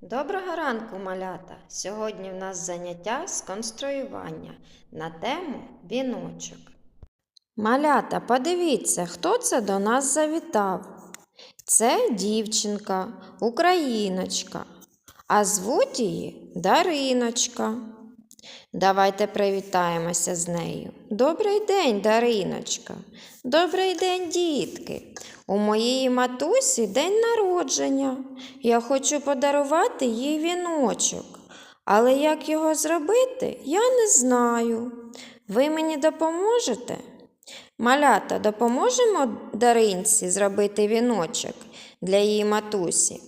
Доброго ранку, малята! Сьогодні в нас заняття з конструювання на тему віночок. Малята, подивіться, хто це до нас завітав. Це дівчинка, україночка, а звуть її Дариночка. Давайте привітаємося з нею. Добрий день, Дариночка. Добрий день, дітки. У моєї матусі день народження. Я хочу подарувати їй віночок. Але як його зробити, я не знаю. Ви мені допоможете? Малята, допоможемо Даринці зробити віночок для її матусі.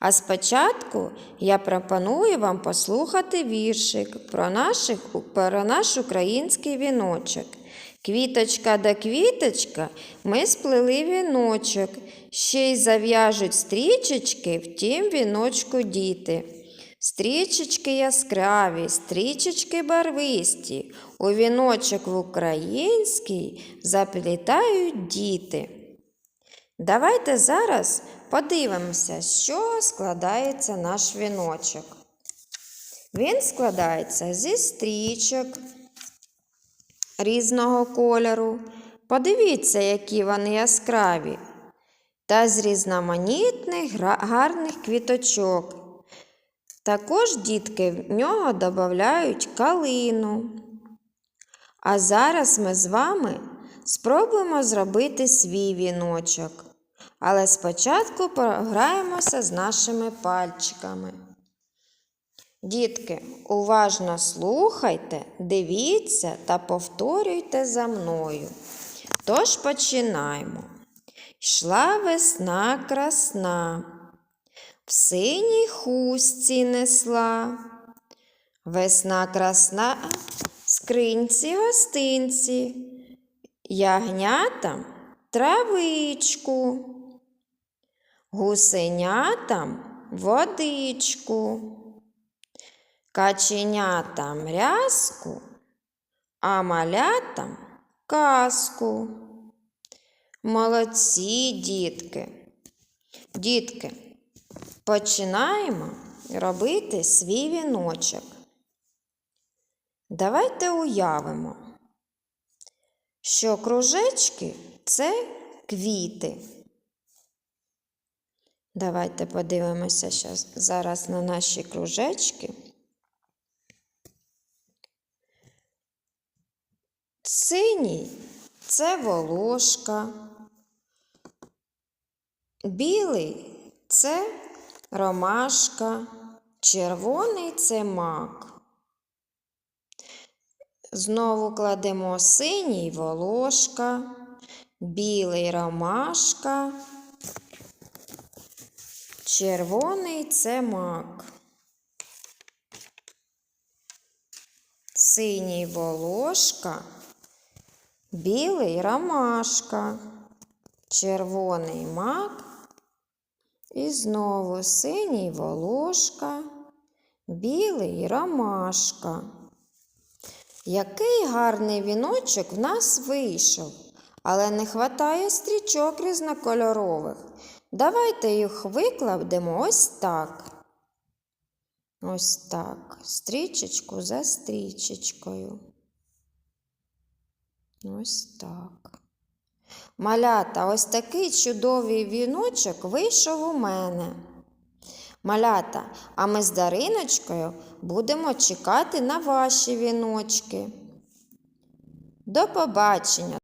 А спочатку я пропоную вам послухати віршик про, наших, про наш український віночок. Квіточка да квіточка, ми сплели віночок, ще й зав'яжуть стрічечки в тім віночку діти. Стрічечки яскраві, стрічечки барвисті, у віночок в український заплітають діти. Давайте зараз подивимося, чого складається наш віночок. Він складається зі стрічок різного кольору. Подивіться, які вони яскраві, та з різноманітних гарних квіточок. Також дітки в нього додають калину. А зараз ми з вами спробуємо зробити свій віночок. Але спочатку пограємося з нашими пальчиками. Дітки, уважно слухайте, дивіться та повторюйте за мною. Тож починаємо. Йшла весна красна, в синій хустці несла. Весна красна, скринці гостинці, ягнятам травичку, гусенятам водичку, каченятам рязку, а малятам казку. Молодці, дітки. Дітки, починаємо робити свій віночок. Давайте уявимо, що кружечки це квіти. Давайте подивимося зараз на наші кружечки. Синій це волошка, білий це ромашка, червоний це мак. Знову кладемо синій волошка, білий ромашка, червоний це мак. Синій волошка, білий ромашка, червоний мак. І знову синій волошка, білий ромашка. Який гарний віночок в нас вийшов, але не хватає стрічок різнокольорових. Давайте їх викладемо ось так. Ось так. Стрічечку за стрічечкою. Ось так. Малята, ось такий чудовий віночок вийшов у мене. Малята, а ми з Дариночкою будемо чекати на ваші віночки. До побачення!